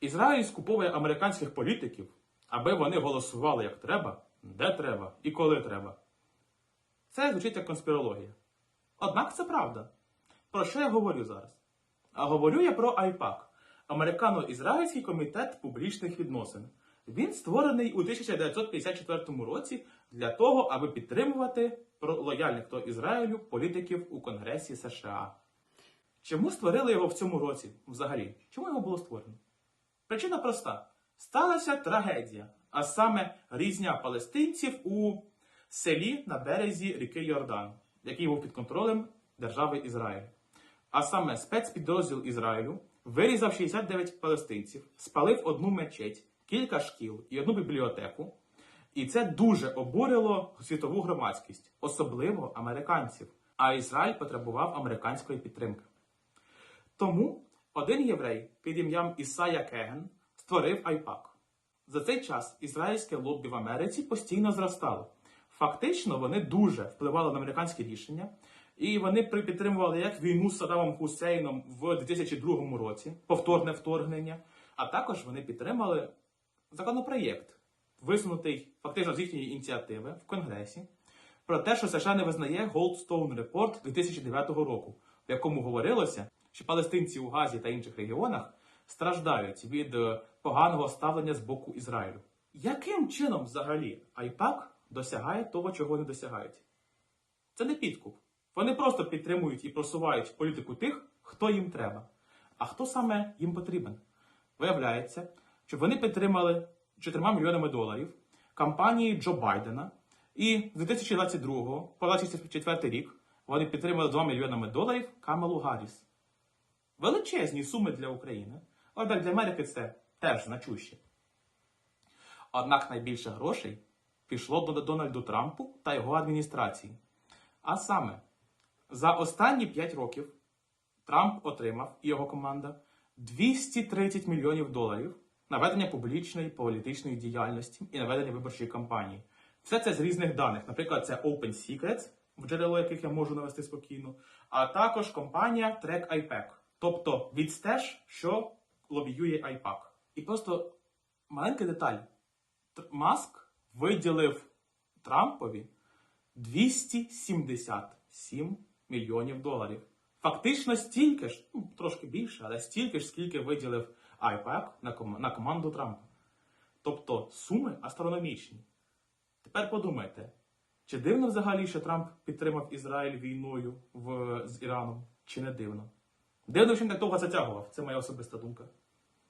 Ізраїль скуповує американських політиків, аби вони голосували як треба, де треба і коли треба. Це звучить як конспірологія. Однак це правда. Про що я говорю зараз? А говорю я про АЙПАК Американо-Ізраїльський комітет публічних відносин. Він створений у 1954 році для того, аби підтримувати лояльних до Ізраїлю політиків у Конгресі США. Чому створили його в цьому році взагалі? Чому його було створено? Причина проста: сталася трагедія, а саме різня палестинців у селі на березі ріки Йордан, який був під контролем держави Ізраїль. А саме спецпідрозділ Ізраїлю вирізав 69 палестинців, спалив одну мечеть, кілька шкіл і одну бібліотеку. І це дуже обурило світову громадськість, особливо американців. А Ізраїль потребував американської підтримки. Тому один єврей під ім'ям Ісая Кеген створив Айпак. За цей час ізраїльське лоббі в Америці постійно зростало. Фактично, вони дуже впливали на американські рішення, і вони підтримували як війну з Саддамом Хусейном в 2002 році, повторне вторгнення, а також вони підтримали законопроєкт, висунутий фактично з їхньої ініціативи в Конгресі, про те, що США не визнає Goldstone Report 2009 року, в якому говорилося, що палестинці у Газі та інших регіонах страждають від е, поганого ставлення з боку Ізраїлю. Яким чином взагалі Айпак досягає того, чого не досягають? Це не підкуп. Вони просто підтримують і просувають політику тих, хто їм треба. А хто саме їм потрібен? Виявляється, що вони підтримали 4 мільйонами доларів кампанії Джо Байдена, і з 2022 по 2024 рік вони підтримали 2 мільйонами доларів Камелу Гарріс. Величезні суми для України, однак для Америки це теж значущі. Однак найбільше грошей пішло до Дональду Трампу та його адміністрації. А саме, за останні 5 років Трамп отримав і його команда 230 мільйонів доларів на ведення публічної політичної діяльності і на ведення виборчої кампанії. Все це з різних даних. Наприклад, це Open Secrets, в джерело яких я можу навести спокійно, а також компанія Track IPAC, тобто відстеж, що лобіює IPAC. І просто маленька деталь. Маск виділив Трампові 277 мільйонів доларів. Фактично стільки ж, ну, трошки більше, але стільки ж, скільки виділив IPAC на, ком- на команду Трампа. Тобто суми астрономічні. Тепер подумайте, чи дивно взагалі, що Трамп підтримав Ізраїль війною в, з Іраном, чи не дивно? Він так довго затягував. Це моя особиста думка.